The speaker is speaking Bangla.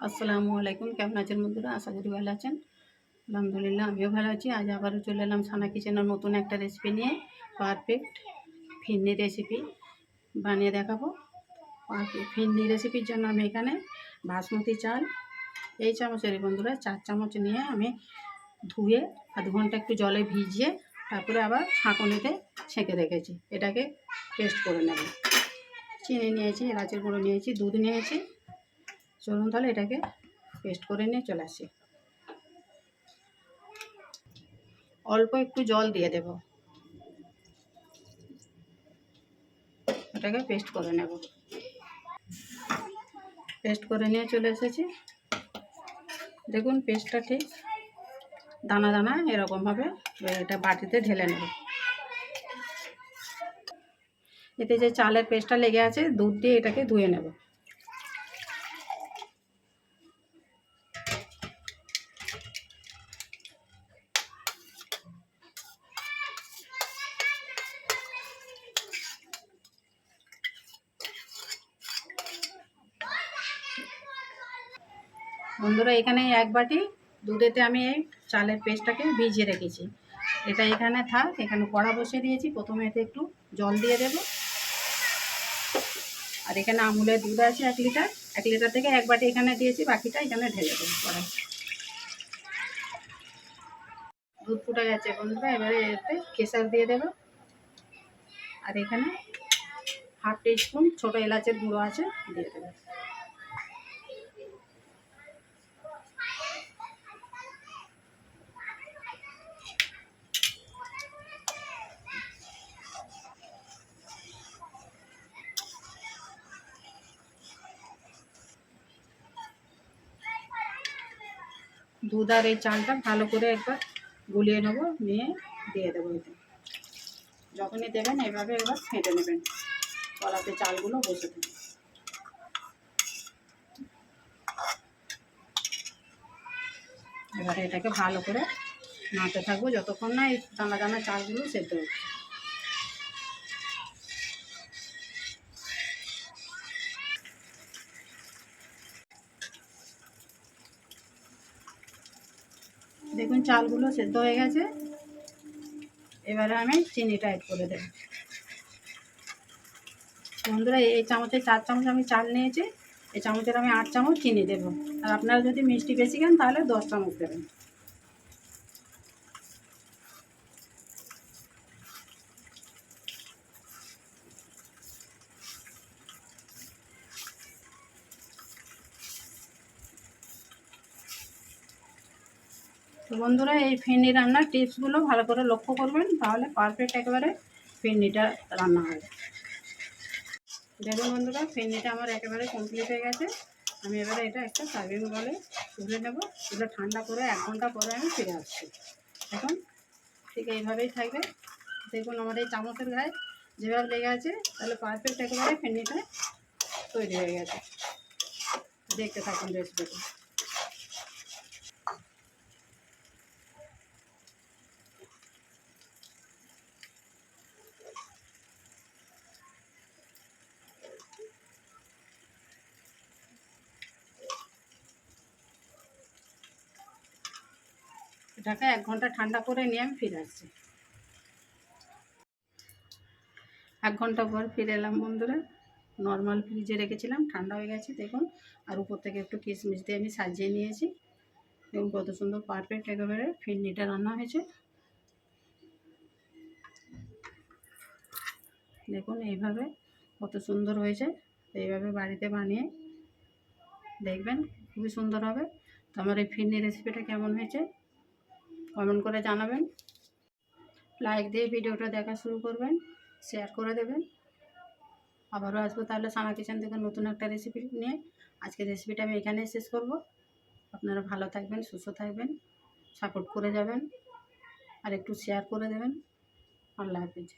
আসসালামু আলাইকুম, কেমন আছেন বন্ধুরা? আশা করি ভালো আছেন। আলহামদুলিল্লাহ, আমিও ভালো আছি। আজ আবারও চলে এলাম সানা কিচেনের নতুন একটা রেসিপি নিয়ে। পারফেক্ট ফিরনি রেসিপি বানিয়ে দেখাবো। ফিরনি রেসিপির জন্য আমি এখানে বাসমতি চাল, এই চামচের বন্ধুরা, চার চামচ নিয়ে আমি ধুয়ে আধ ঘণ্টা একটু জলে ভিজিয়ে তারপরে আবার ছাঁকনিতে ছেঁকে রেখেছি। এটাকে পেস্ট করে নেব। চিনি নিয়েছি, এলাচের গুঁড়ো নিয়েছি, দুধ নিয়েছি। চলুন তাহলে এটাকে পেস্ট করে নিয়ে চলে আসি। অল্প একটু জল দিয়ে দেব। এটাকে পেস্ট করে নেব। পেস্ট করে নিয়ে চলে এসেছি। দেখুন পেস্টটা ঠিক দানা দানা এরকমভাবে এটা বাটিতে ঢেলে নেব। এতে যে চালের পেস্টটা লেগে আছে, দুধ দিয়ে এটাকে ধুয়ে নেব। বন্ধুরা, এখানে এক বাটি দুধেতে আমি এই চালের পেস্টটাকে ভিজিয়ে রেখেছি। এটা এখানে থাক, এখানে কড়া বসিয়ে দিয়েছি। প্রথমে এতে একটু জল দিয়ে দেব। আর এখানে আমুলের দুধ আছে এক লিটার এক লিটার থেকে এক বাটি এখানে দিয়েছি, বাকিটা এখানে ঢেলে দেবো কড়াই দুধ ফুটে গেছে বন্ধুরা, এবারে এতে কেশার দিয়ে দেবো। আর এখানে হাফ টি স্পুন ছোটো এলাচের গুঁড়ো আছে, দিয়ে দেবো। দুধ আর এই চালটা ভালো করে একবার গুলিয়ে নেব, নিয়ে দিয়ে দেবো এতে। যখনই দেবেন, এভাবে এবার ফেটে নেবেন। কলাতে চালগুলো বসে থাকে এবারে এটাকে ভালো করে নাড়তে থাকব। যতক্ষণ না এই দানা দানা চালগুলো সেদ্ধ হচ্ছে। দেখুন চালগুলো সেদ্ধ হয়ে গেছে। এবারে আমি চিনিটা অ্যাড করে দেব। বন্ধুরা, এই চামচে চার চামচ আমি চাল নিয়েছি। এই চামচের আমি আট চামচ চিনি দেবো। আর আপনারা যদি মিষ্টি বেশি খান, তাহলে দশ চামচ দেবেন। বন্ধুরা, এই ফিরনি রান্নার টিপসগুলো ভালো করে লক্ষ্য করবেন, তাহলে পারফেক্ট একেবারে ফিরনিটা রান্না হবে। দেখুন বন্ধুরা ফিরনিটা আমার একেবারে কমপ্লিট হয়ে গেছে। আমি এবারে এটা একটা সার্ভিং বলে তুলে নেব। এগুলো ঠান্ডা করে এক ঘণ্টা পরে আমি ফিরে আসছি। এখন ঠিক এইভাবেই থাকবে। দেখুন আমার এই চামচের গায়ে যেভাবে লেগে আছে, তাহলে পারফেক্ট একেবারে ফিরনিটা তৈরি হয়ে গেছে। দেখতে থাকুন রেসিপিটা এটাকে এক ঘণ্টা ঠান্ডা করে নিয়ে আমি ফিরে আসছি। এক ঘণ্টা পর ফিরে এলাম বন্ধুরা। নর্মাল ফ্রিজে রেখেছিলাম, ঠান্ডা হয়ে গেছে, দেখুন। আর উপর থেকে একটু কিশমিশ দিয়ে আমি সাজিয়ে নিয়েছি। দেখুন কত সুন্দর পারফেক্ট একেবারে ফিরনিটা রান্না হয়েছে। দেখুন এইভাবে কত সুন্দর হয়েছে, এইভাবে বাড়িতে বানিয়ে দেখবেন, খুবই সুন্দর হবে। তো আমার এই ফিরনি রেসিপিটা কেমন হয়েছে? কমেন্ট করে জানাবেন। লাইক দিয়ে ভিডিওটা দেখা শুরু করবেন। শেয়ার করে দেবেন। আবারও আসব তাহলে সানা কিচেন থেকে নতুন একটা রেসিপি নিয়ে। আজকে রেসিপিটা আমি এখানেই শেষ করব। আপনারা ভালো থাকবেন, সুস্থ থাকবেন সাপোর্ট করে যাবেন। আর একটু শেয়ার করে দেবেন। আল্লাহ হাফিজ।